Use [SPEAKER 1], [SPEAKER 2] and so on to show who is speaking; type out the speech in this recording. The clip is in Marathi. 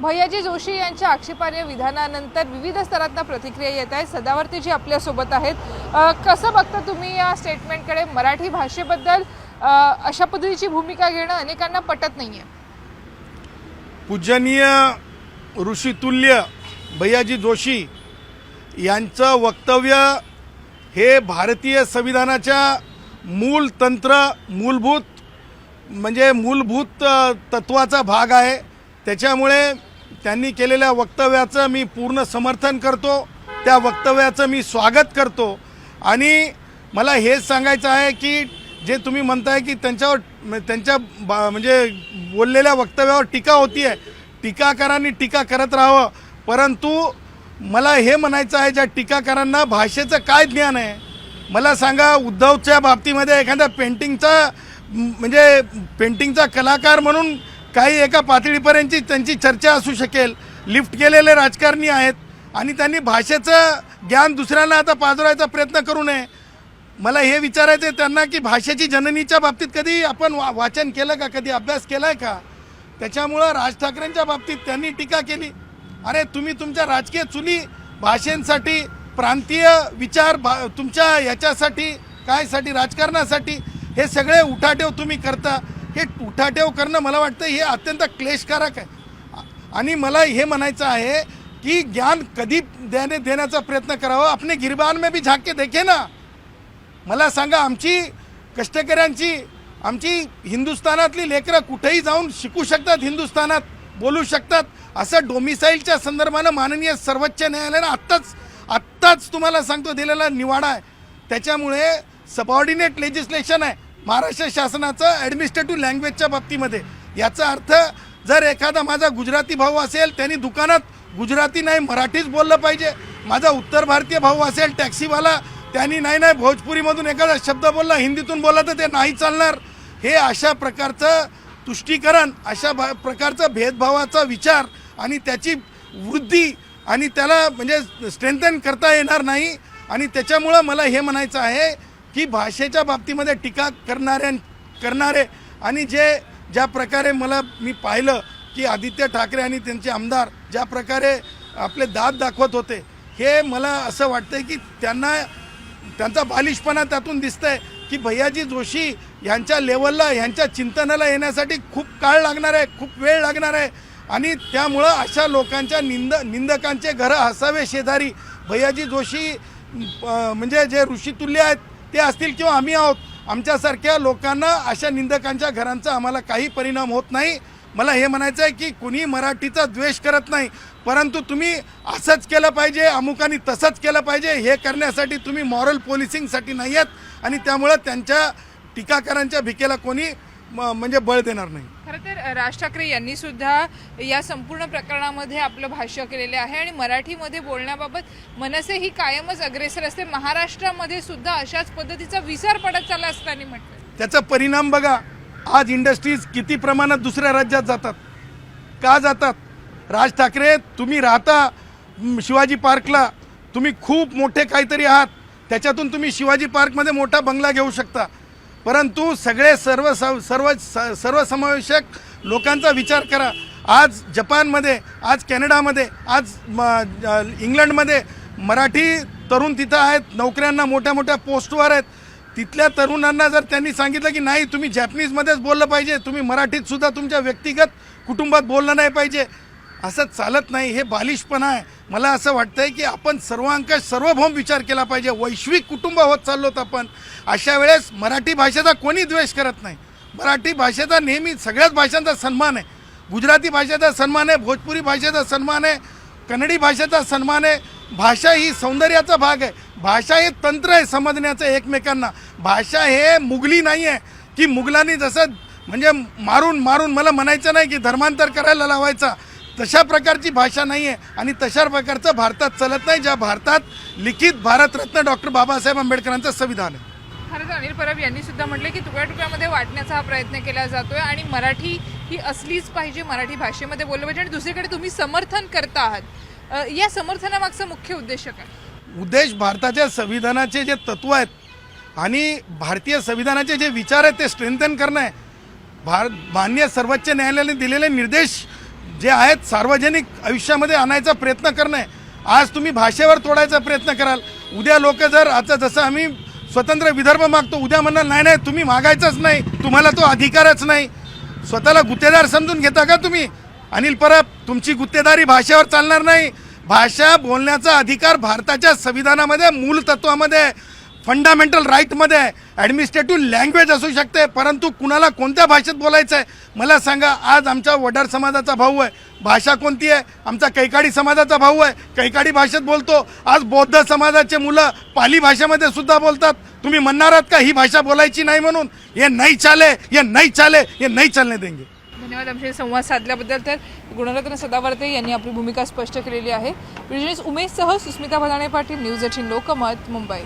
[SPEAKER 1] भैयाजी जोशी यांच्या आक्षेपार्ह विधानानंतर विविध स्तरातनं प्रतिक्रिया येत आहेत. सदावर्तीजी आपल्यासोबत आहेत. कसं बघता तुम्ही या स्टेटमेंटकडे मराठी भाषेबद्दल अशा पद्धतीची भूमिका घेणं अनेकांना पटत नाही आहे
[SPEAKER 2] पूजनीय ऋषितुल्य भैयाजी जोशी यांचं वक्तव्य हे भारतीय संविधानाच्या मूल तंत्र मूलभूत म्हणजे मूलभूत तत्वाचा भाग आहे. त्याच्यामुळे त्यांनी केलेल्या वक्तव्याचं मी पूर्ण समर्थन करतो. त्या वक्तव्याचं मी स्वागत करतो. आणि मला हेच सांगायचं आहे की जे तुम्ही म्हणताय की त्यांच्यावर म- त्यांच्या बा- म्हणजे बोललेल्या वक्तव्यावर टीका होती आहे टीकाकारांनी टीका करत राहावं. परंतु मला हे म्हणायचं आहे ज्या टीकाकारांना भाषेचं काय ज्ञान आहे? मला सांगा उद्धवच्या बाबतीमध्ये एखाद्या पेंटिंगचा म्हणजे पेंटिंगचा कलाकार म्हणून काही एका पातळीपर्यंतची त्यांची चर्चा असू शकेल. लिफ्ट केलेले राजकारणी आहेत आणि त्यांनी भाषेचं ज्ञान दुसऱ्यांना आता पाजरायचा प्रयत्न करू नये. मला हे विचारायचं आहे त्यांना की भाषेची जननीच्या बाबतीत कधी आपण वा वाचन केलं का? कधी अभ्यास केला आहे का? त्याच्यामुळं राज ठाकरेंच्या बाबतीत त्यांनी टीका केली. अरे तुम्ही तुमच्या राजकीय चुली भाषेंसाठी प्रांतीय विचार भा तुमच्या याच्यासाठी कायसाठी राजकारणासाठी हे सगळे उठाठेव तुम्ही करता. हे उठाठेव करणं मला वाटतं हे अत्यंत क्लेशकारक आहे. आणि मला हे म्हणायचं आहे की ज्ञान कधी देणे देण्याचा प्रयत्न करावा? आपले गिरबान में भी झाके देखे ना. मला सांगा आमची कष्टकऱ्यांची आमची हिंदुस्थानातली लेकरं कुठेही जाऊन शिकू शकतात हिंदुस्थानात बोलू शकतात? असं डोमिसाईलच्या संदर्भानं माननीय सर्वोच्च न्यायालयानं आत्ताच आत्ताच तुम्हाला सांगतो दिलेला निवाडा आहे. त्याच्यामुळे सबऑर्डिनेट लेजिस्लेशन आहे. महाराष्ट्र शासनाचं ॲडमिनिस्ट्रेटिव्ह लँग्वेजच्या बाबतीमध्ये. याचा अर्थ जर एखादा माझा गुजराती भाऊ असेल त्यांनी दुकानात गुजराती नाही मराठीच बोललं पाहिजे. माझा उत्तर भारतीय भाऊ असेल टॅक्सीवाला त्यांनी नाही नाही भोजपुरीमधून एखादा शब्द बोलला हिंदीतून बोलला तर ते नाही चालणार. हे अशा प्रकारचं तुष्टीकरण अशा भा प्रकारचं भेदभावाचा विचार आणि त्याची वृद्धी आणि त्याला म्हणजे स्ट्रेंथन करता येणार नाही. आणि त्याच्यामुळं मला हे म्हणायचं आहे की भाषेच्या बाबतीमध्ये टीका करणाऱ्या करणारे आणि जे ज्या प्रकारे मला मी पाहिलं की आदित्य ठाकरे आणि त्यांचे आमदार ज्या प्रकारे आपले दात दाखवत होते हे मला असं वाटतंय की त्यांना त्यांचा बालिशपणा त्यातून दिसतंय की भैयाजी जोशी यांच्या लेवलला ह्यांच्या चिंतनाला येण्यासाठी खूप काळ लागणार आहे खूप वेळ लागणार आहे. आणि त्यामुळं अशा लोकांच्या निंद निंदकांचे घरं हसावे शेजारी भैयाजी जोशी म्हणजे जे ऋषितुल्य आहेत ते असतील किंवा आम्ही आहोत आमच्यासारख्या लोकांना अशा निंदकांच्या घरांचा आम्हाला काही परिणाम होत नाही. मला हे म्हणायचं आहे की कुणी मराठीचा द्वेष करत नाही परंतु तुम्ही असंच केलं पाहिजे अमुकांनी तसंच केलं पाहिजे हे करण्यासाठी तुम्ही मॉरल पोलिसिंगसाठी नाही आहेत आणि त्यामुळं त्यांच्या टीकाकारांच्या भिकेला कोणी म- म्हणजे बळ देणार नाही.
[SPEAKER 1] खरं तर राज ठाकरे यांनी सुद्धा या संपूर्ण प्रकरणामध्ये आपलं भाष्य केलेले आहे आणि मराठीमध्ये बोलण्याबाबत मनसे ही कायमच अग्रेसर असते. महाराष्ट्रामध्ये सुद्धा अशाच पद्धतीचा विसर पडत चालला असताना म्हटलं
[SPEAKER 2] त्याचा परिणाम बघा आज इंडस्ट्रीज किती प्रमाणात दुसऱ्या राज्यात जातात. का जातात? राज ठाकरे तुम्ही राहता म, शिवाजी पार्कला. तुम्ही खूप मोठे काहीतरी आहात. त्याच्यातून तुम्ही शिवाजी पार्कमध्ये मोठा बंगला घेऊ शकता. परंतु सगळे सर्व स- सर्व स- सर्वसमावेशक लोकांचा विचार करा. आज जपानमध्ये आज कॅनडामध्ये आज म, इंग्लंडमध्ये मराठी तरुण तिथं आहेत नोकऱ्यांना मोठ्या मोठ्या पोस्टवर आहेत. तिथल्या तरुणांना जर त्यांनी सांगितलं की नाही तुम्ही जॅपनीजमध्येच बोललं पाहिजे तुम्ही मराठीतसुद्धा तुमच्या व्यक्तिगत कुटुंबात बोललं नाही पाहिजे असं चालत नाही हे बालिशपणा आहे. मला असं वाटतं आहे की आपण सर्वांकश सर्वभौम विचार केला पाहिजे. वैश्विक कुटुंब होत चाललोत आपण. अशा वेळेस मराठी भाषेचा कोणी द्वेष करत नाही. मराठी भाषेचा नेहमी सगळ्याच भाषांचा सन्मान आहे. गुजराती भाषेचा सन्मान आहे भोजपुरी भाषेचा सन्मान आहे कन्नडी भाषेचा सन्मान आहे. भाषा ही सौंदर्याचा भाग आहे. भाषा हे तंत्र आहे समजण्याचं एकमेकांना. भाषा हे मुघली नाही आहे. की मुघलांनी जसं म्हणजे मारून मारून मला म्हणायचं नाही की धर्मांतर करायला लावायचा. तशा प्रकारची भाषा नाही आहे आणि तशा प्रकारचं भारतात चालत नाही ज्या भारतात लिखित भारतरत्न डॉक्टर बाबासाहेब आंबेडकरांचं संविधान आहे.
[SPEAKER 1] खरं तर अनिल परब यांनी सुद्धा म्हटलं की तुकड्या तुकड्यामध्ये वाटण्याचा हा प्रयत्न केला जातोय आणि मराठी ही असलीच पाहिजे मराठी भाषेमध्ये बोललं पाहिजे आणि दुसरीकडे तुम्ही समर्थन करता आहात. या समर्थनामागचा मुख्य उद्देश काय?
[SPEAKER 2] उद्देश भारताच्या संविधानाचे जे तत्व आहेत आणि भारतीय संविधानाचे जे विचार आहेत ते स्ट्रेंथन करणं आहे. भार मान्य सर्वोच्च न्यायालयाने दिलेले निर्देश जे आहेत सार्वजनिक आयुष्यामध्ये आणायचा प्रयत्न करणं. आहे आज तुम्ही भाषेवर तोडायचा प्रयत्न कराल. उद्या लोक जर आता जसं आम्ही स्वतंत्र विदर्भ मागतो उद्या म्हणाल नाही नाही तुम्ही मागायचंच नाही. तुम्हाला तो अधिकारच नाही. स्वतःला गुत्तेदार समजून घेता का तुम्ही? अनिल परब तुमची गुत्तेदारी भाषेवर चालणार नाही. भाषा बोलण्याचा अधिकार भारताच्या संविधानामध्ये मूल तत्वामध्ये फंडामेंटल राईटमध्ये आहे ॲडमिनिस्ट्रेटिव्ह लँग्वेज असू शकते परंतु कुणाला कोणत्या भाषेत बोलायचं आहे मला सांगा. आज आमच्या वडार समाजाचा भाऊ आहे. भाषा कोणती आहे? आमचा कैकाडी समाजाचा भाऊ आहे. कैकाडी भाषेत बोलतो. आज बौद्ध समाजाचे मुलं पाली भाषेमध्ये सुद्धा बोलतात. तुम्ही म्हणणार आहात का ही भाषा बोलायची नाही म्हणून? हे नाही चाले हे नाही चाले हे नाही चालणे देंगे.
[SPEAKER 1] धन्यवाद आमच्याशी संवाद साधल्याबद्दल. तर गुणरत्न सदावर्ते यांनी आपली भूमिका स्पष्ट केलेली आहे. उमेशसह सुस्मिता भदाणे पाटील न्यूज एटीन लोकमत मुंबई.